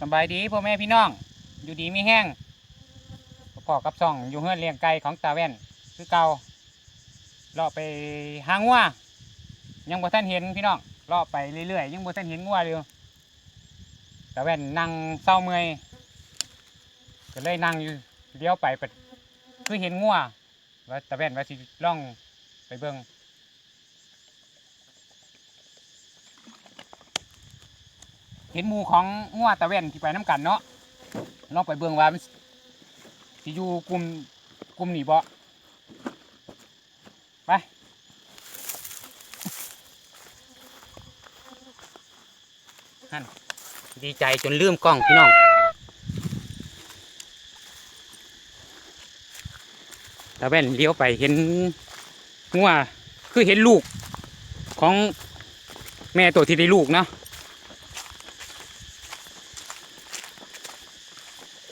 สบายดีพ่อแม่พี่น้อง อยู่ดีไมีแห้งประกอบกับซ่องอยู่เฮือนเลี้ยงไก่ของตาแว่น คือเก่าเลาะไปหางัวยังบ่ทันเห็นพี่น้องเลาะไปเรื่อยๆยังบ่ทันเห็นงัวเลยตาแว่นนั่งเศร้าเมื่อยก็เลยนั่งอยู่เลี้ยวไปปัดคือเห็นงัวว่าตาแว่นว่าสิล่องไปเบิ่ง เห็นหมูของงัวตะเวนที่ไปน้ำกันเนาะลองไปเบิ่งว่ามันสิอยู่กลุ่มกลุ่มนี้บ่ไปนั่นดีใจจนลืมกล้องพี่น้องตะเวนเลี้ยวไปเห็นงัวคือเห็นลูกของแม่ตัวที่ได้ลูกเนาะ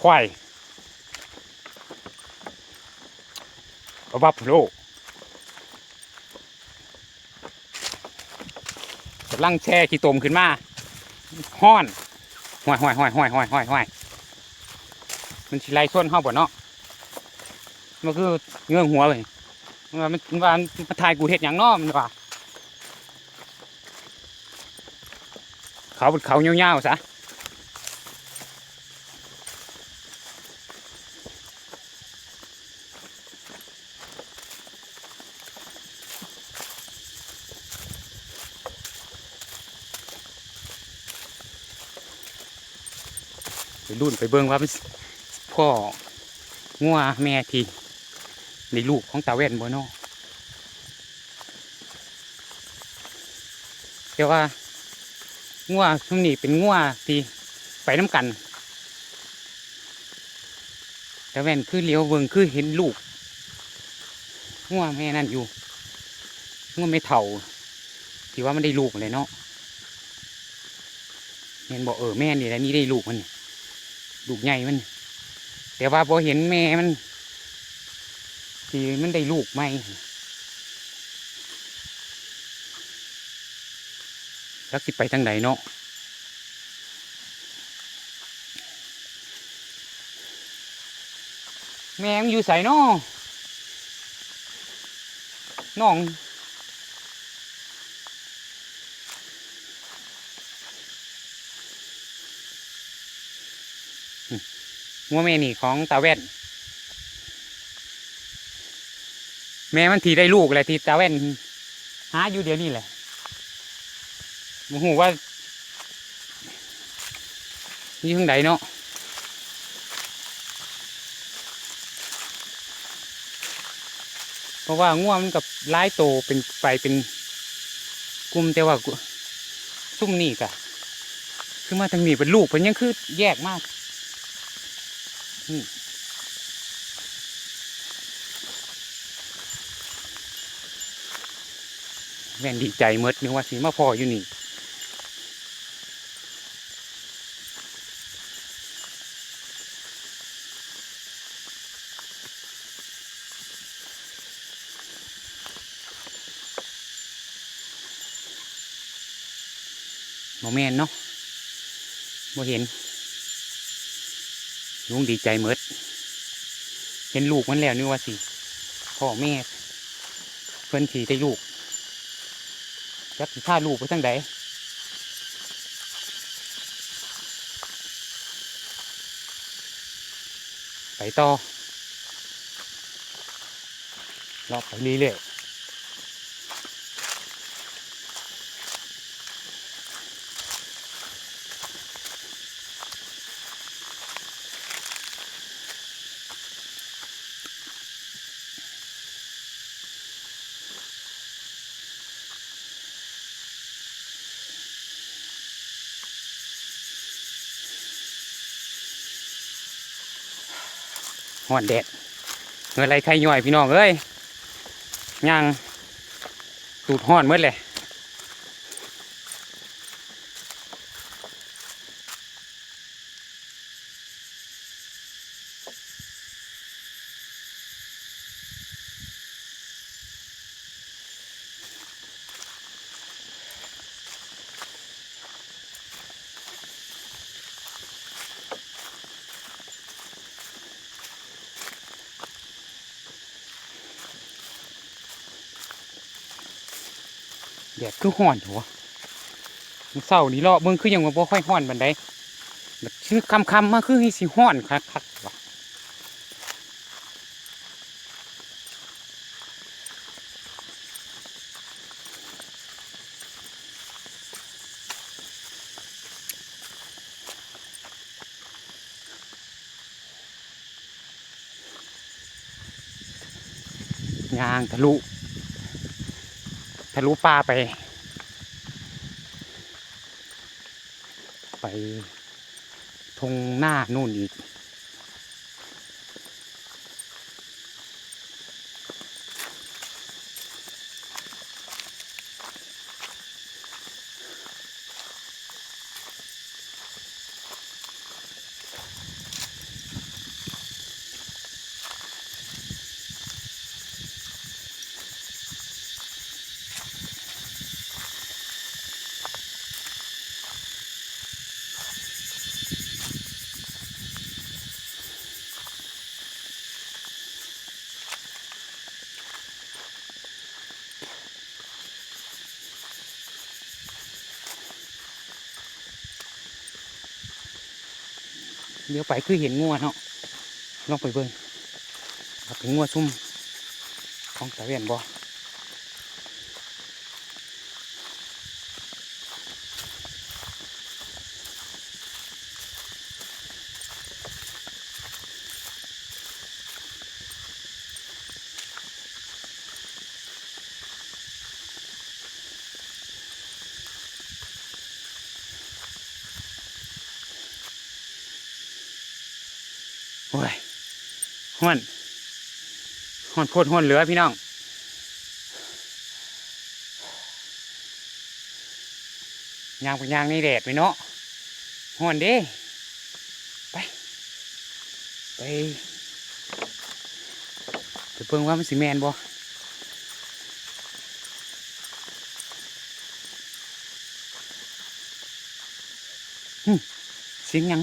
ควายบับโลกำลังแช่ขี้ตมขึ้นมาห้อนห้อยห้อยห้อยห้อยห้อยห้อยห้อยมันชิไลส่วนเข้าบ่เนาะมันคือเงื่องหัวเลยมันมันมันว่ามันทายกูเห็ดอย่างนาะมันว่าเขาเป็นเขาเงี้ยวๆซะ ไปรุ่นไปเบิ่งว่ามันพ่องัวแม่ทีในลูกของตาแว่นบ่เนาะแต่ว่างัวช่วงนี้เป็นงัวที่ไปน้ำกันตาแว่นคือเลี้ยวเบิงคือเห็นลูกงัวแม่นั่นอยู่งัวไม่เท่าที่ว่ามันได้ลูกเลยเนาะเห็นบอกเออแม่นี่แหละนี่ได้ลูกมันนี่ ลูกใหญ่มัน แต่ว่าพอเห็นแม่มันที่มันได้ลูกไหมแลักสิไปทางไหนเนาะแม่มันอยู่ใส่เนาะน้อง งัวแม่นี่ของตาแว่น แม่มันทีได้ลูกแหละทีตาแว่นหาอยู่เดี๋ยวนี้แหละโมโหว่าอยู่ทางไหนเนาะเพราะว่าง่วมันกับร้ายโตเป็นไปเป็นกลุ่มแต่ว่าซุ่มนี่กะคือมาทางนี้เป็นลูกเป็นยังคือแยกมาก แม่นดีใจเมดนึกว่าสิมาพออยู่นี่โมแมนเนาะโมเห็น ลุงดีใจเมดเห็นลูกมันแล้วนึกว่าสิพ่อแม่เพิ่อนสีได้ลูกจักสิพาลูกไปทางใดไปต่อรอบไปเรื่อย อนแดดเมื่อไรใครย่อยพี่น้องเอ้ยย่างตูดหอนเมื่อเลย ดดคือห้อนหัวมันเศร้านี่เลาะเบิ่งคือยังว่าบ่ค่อยห้อนบันไดแบบชื่อคำคำมาคือให้สิห้อนคักคักๆวะยางทะลุ ทะลุป่าไป ไปทงหน้านู่นอีก เดี๋ยวไปคือเห็นงัวเนาะลองไปเบิ่งว่าเป็นงัวซุ่มของตะเวียนบ่ โอ้ยห้วนห้วนโคตรห้วนเหลือพี่น้องยางเป็นยางนี่แดดไปเนาะห้วนเด้ไป ไปไปเบิ่งว่ามันสิแมนบ่หึเสียงยัง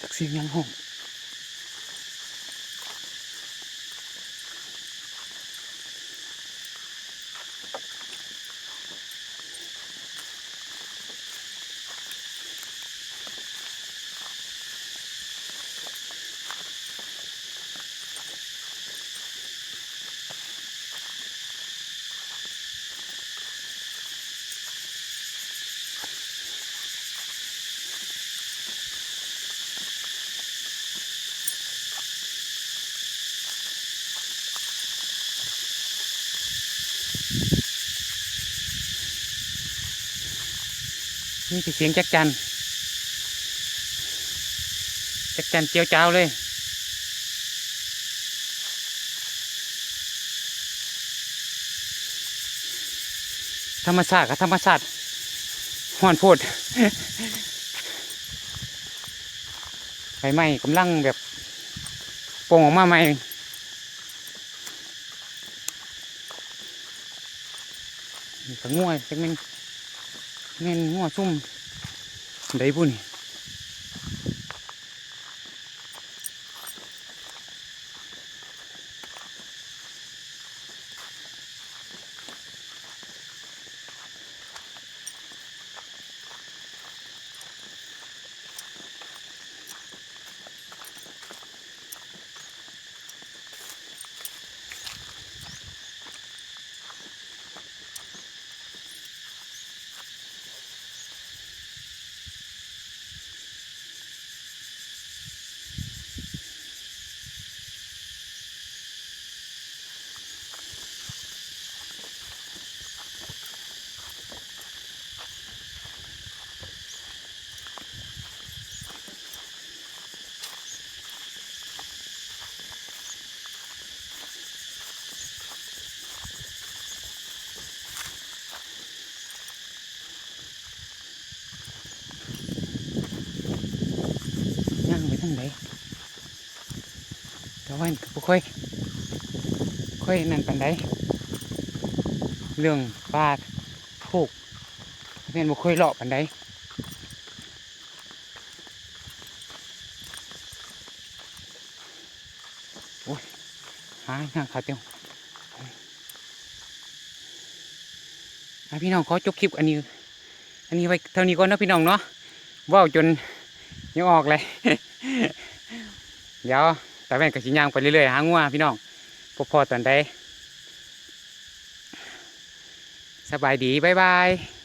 จักเสียงหยังห้อง นี่คือเสียงจักจันจักจันเจียวจ้าเลย ธรรมชาติกับธรรมชาติห่อนโพดไฟไหม้กำลังแบบโป่งออกมาใหม่นี่ก็ง่วยจักแม่น แม่นงัวซุ่มได้ปุ่นี่ แต่ว่าบุค่อย ค่อยนั่นปันไดเรื่องปลาถูกเป็นบุค่อยเลาะปันไดโอ้ยหายหน้าขาเตียวพี่น้องขอจบคลิปอันนี้ อันนี้ไปเท่านี้ก่อนนะพี่น้องเนาะว้าวจนยังออกเลย เดี๋ยว ตาแว่นกับสิย่างไปเรื่อยๆหางัวพี่น้องพบพอตอนใดสบายดีบ๊ายบาย